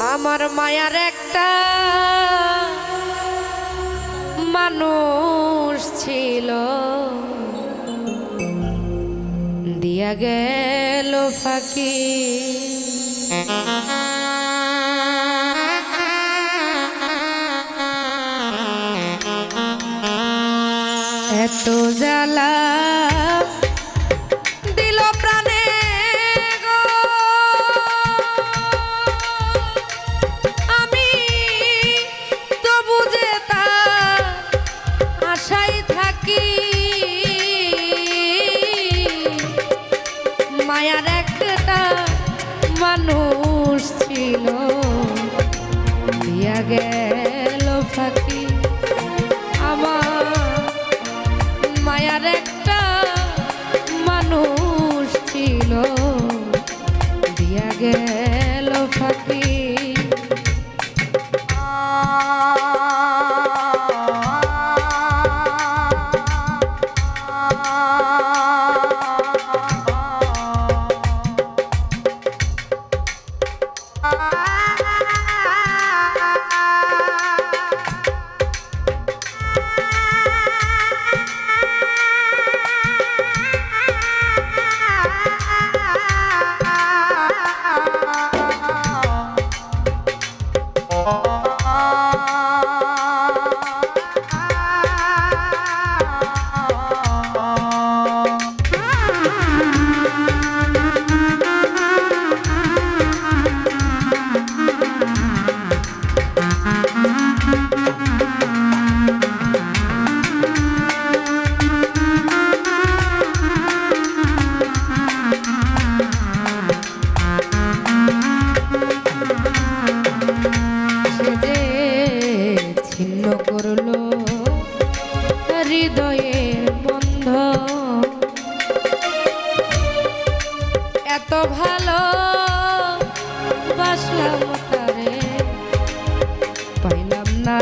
আমার মায়ার একটা মানুষ ছিল। দিয়া গেল ফাঁকি। এত জ্বালা গেল ফাঁকি। আমার মায়ার একটা মানুষ ছিল। দিয়া গেল আশা তারে। পাইলাম না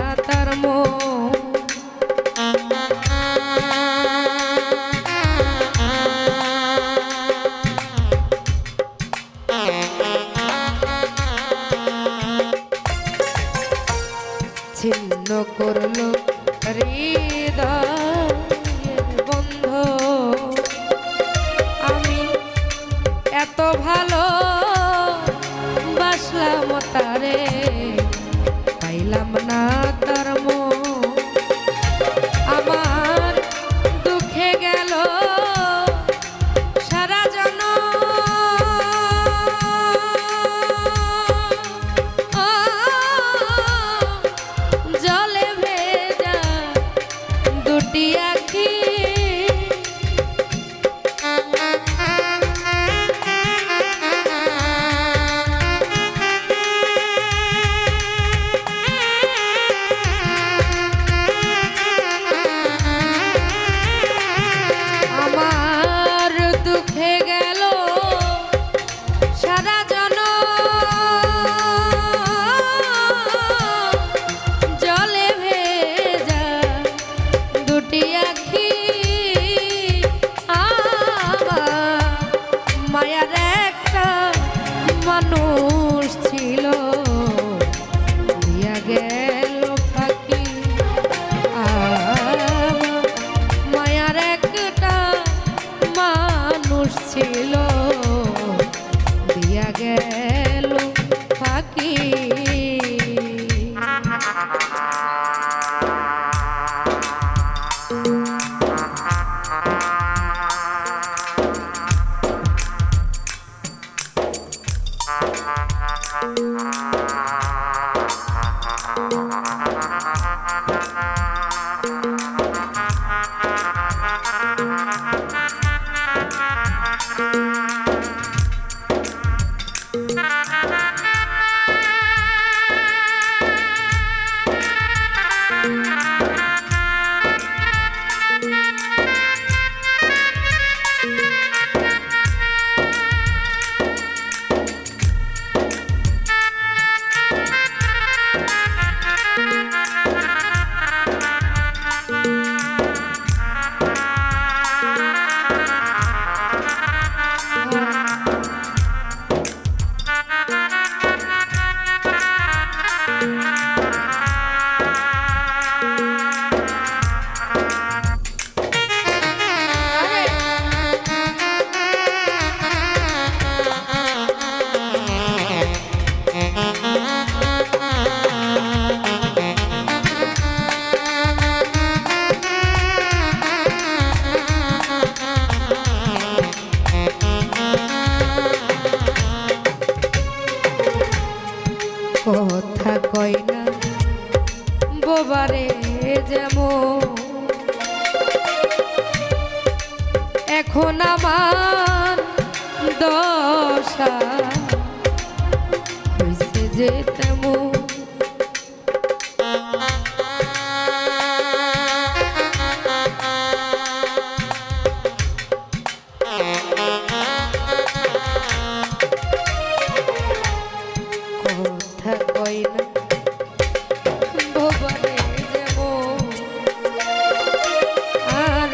আর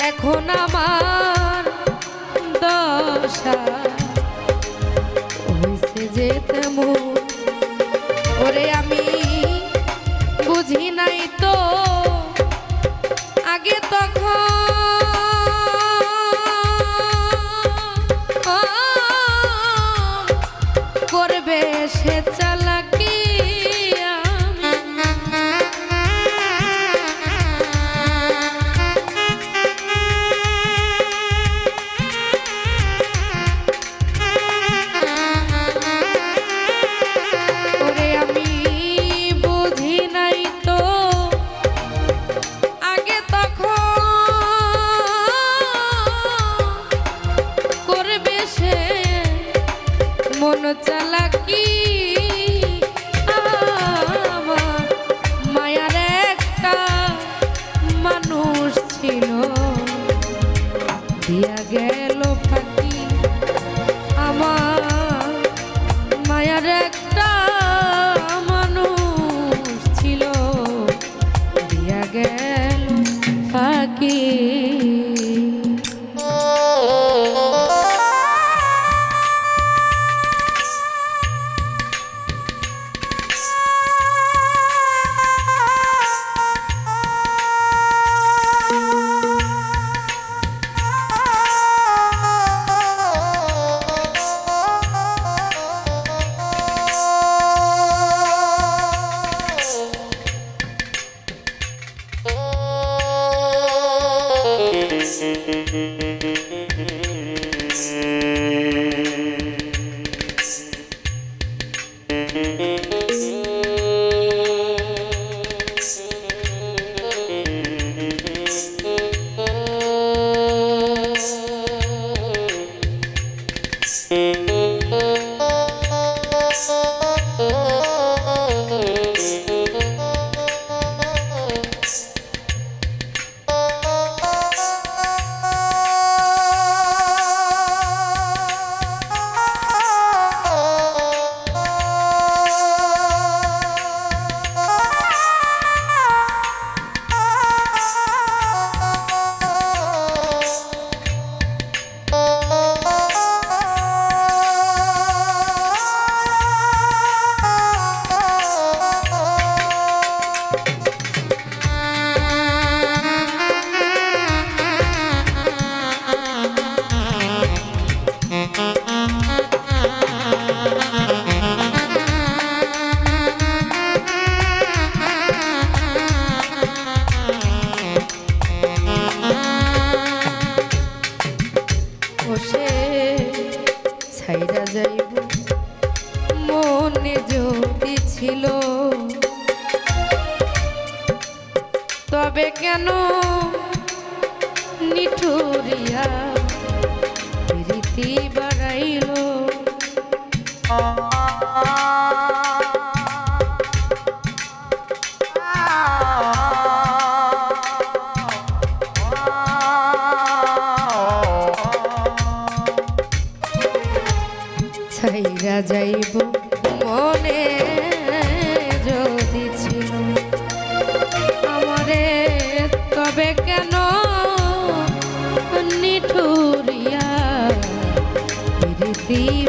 এখন আমার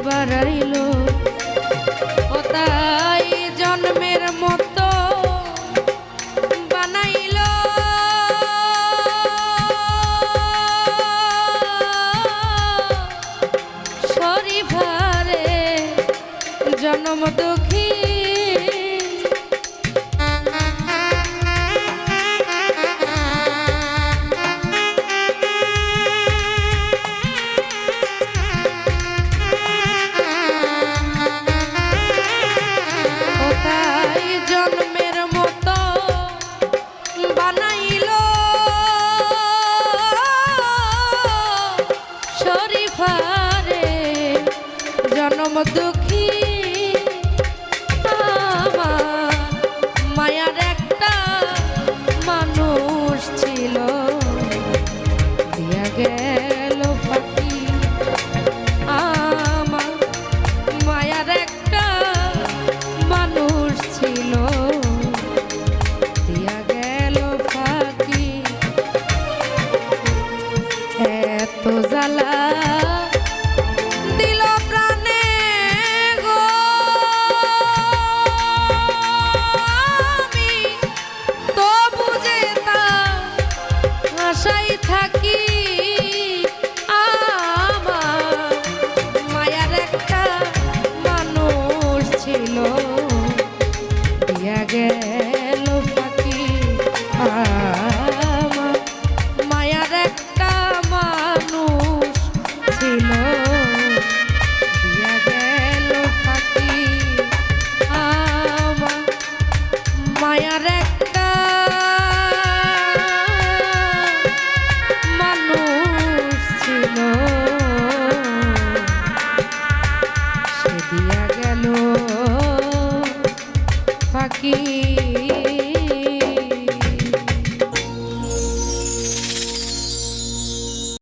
বাড়াইল। তাই জন্মের বানাইল। জন্ম দুঃখী দুঃখী মায়ার একটা